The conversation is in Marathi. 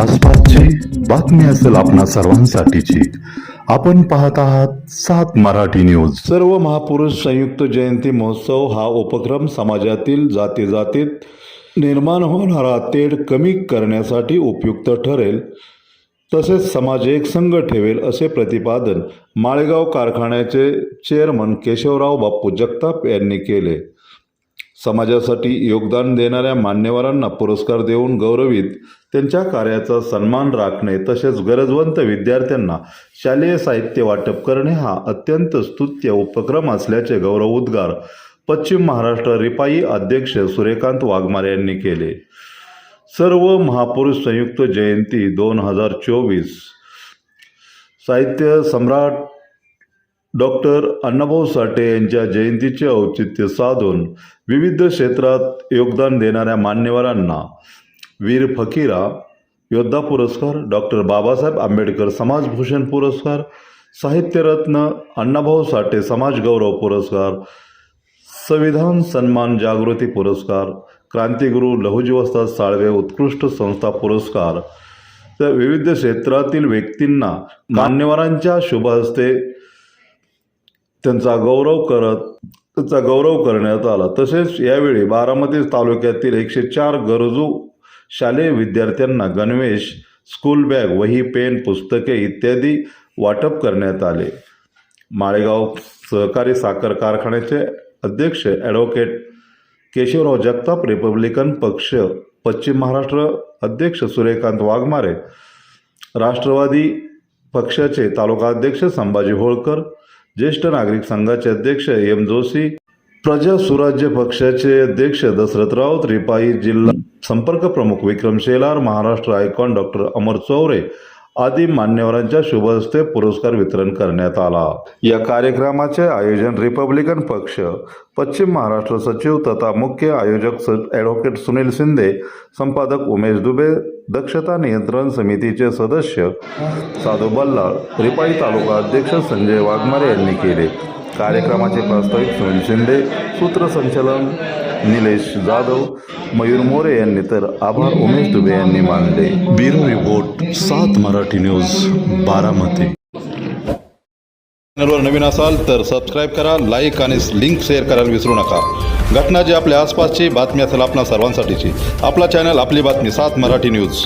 आसपासची बातमी असेल आपणा सर्वांसाठीची. आपण पाहत आहात सात मराठी न्यूज. सर्व महापुरुष संयुक्त जयंती महोत्सव हा उपक्रम समाजातील जाती जातीत निर्माण होणारा तेढ कमी करण्यासाठी उपयुक्त ठरेल. तसेच समाज एक संघ ठेवेल असे प्रतिपादन माळेगाव कारखान्याचे चेअरमन केशवराव बाप्पू जगताप यांनी केले. समाजासाठी योगदान देणाऱ्या मान्यवरांना पुरस्कार देऊन गौरवित त्यांच्या कार्याचा सन्मान राखणे तसेच गरजवंत विद्यार्थ्यांना शालेय साहित्य वाटप करणे हा अत्यंत स्तुत्य उपक्रम असल्याचे गौरव उद्गार पश्चिम महाराष्ट्र रिपाई अध्यक्ष सूर्यकांत वाघमारे यांनी केले. सर्व महापुरुष संयुक्त जयंती दोन हजार चोवीस. साहित्य सम्राट डॉक्टर अण्णाभाऊ साठे यांच्या जयंतीचे औचित्य साधून विविध क्षेत्रात योगदान देणाऱ्या मान्यवरांना वीर फकीरा योद्धा पुरस्कार डॉक्टर बाबासाहेब आंबेडकर समाजभूषण पुरस्कार साहित्यरत्न अण्णाभाऊ साठे समाजगौरव पुरस्कार संविधान सन्मान जागृती पुरस्कार क्रांतिगुरू लहुजीवस्ताद साळवे उत्कृष्ट संस्था पुरस्कार. तर विविध क्षेत्रातील व्यक्तींना मान्यवरांच्या शुभ हस्ते त्यांचा गौरव करत त्यांचा गौरव करण्यात आला. तसेच यावेळी बारामती तालुक्यातील एकशे चार गरजू शालेय विद्यार्थ्यांना गणवेश स्कूल बॅग वही पेन पुस्तके इत्यादी वाटप करण्यात आले. माळेगाव सहकारी साखर कारखान्याचे अध्यक्ष ॲडव्होकेट केशवराव जगताप रिपब्लिकन पक्ष पश्चिम महाराष्ट्र अध्यक्ष सूर्यकांत वाघमारे राष्ट्रवादी पक्षाचे तालुका अध्यक्ष संभाजी होळकर ज्येष्ठ नागरिक संघाचे अध्यक्ष एम जोशी प्रजा सुराज्य पक्षाचे अध्यक्ष दशरथ राऊत रिपाई जिल्हा संपर्क प्रमुख विक्रम शेलार महाराष्ट्र आयकॉन डॉक्टर अमर चौरे आदी मान्यवरांच्या शुभ हस्ते पुरस्कार वितरण करण्यात आला. या कार्यक्रमाचे आयोजन रिपब्लिकन पक्ष पश्चिम महाराष्ट्र सचिव तथा मुख्य आयोजक ॲडव्होकेट सुनील शिंदे संपादक उमेश दुबे दक्षता नियंत्रण समितीचे सदस्य साधू बल्लाळ रिपाई तालुका अध्यक्ष संजय वाघमारे यांनी केले. कार्यक्रमाचे प्रास्ताविक सुनील शिंदे सूत्रसंचालन निलेश जाधव मयूर मोरे यांनी तर आभार. उमेश दुबे यांनी मानले. ब्युरो रिपोर्ट सात मराठी न्यूज बारामती. चॅनलवर नवीन असाल तर सबस्क्राईब करा लाईक आणि लिंक शेअर करायला विसरू नका. घटना जी आपल्या आसपासची बातमी असेल आपल्या सर्वांसाठीची. आपला चॅनल आपली बातमी सात मराठी न्यूज.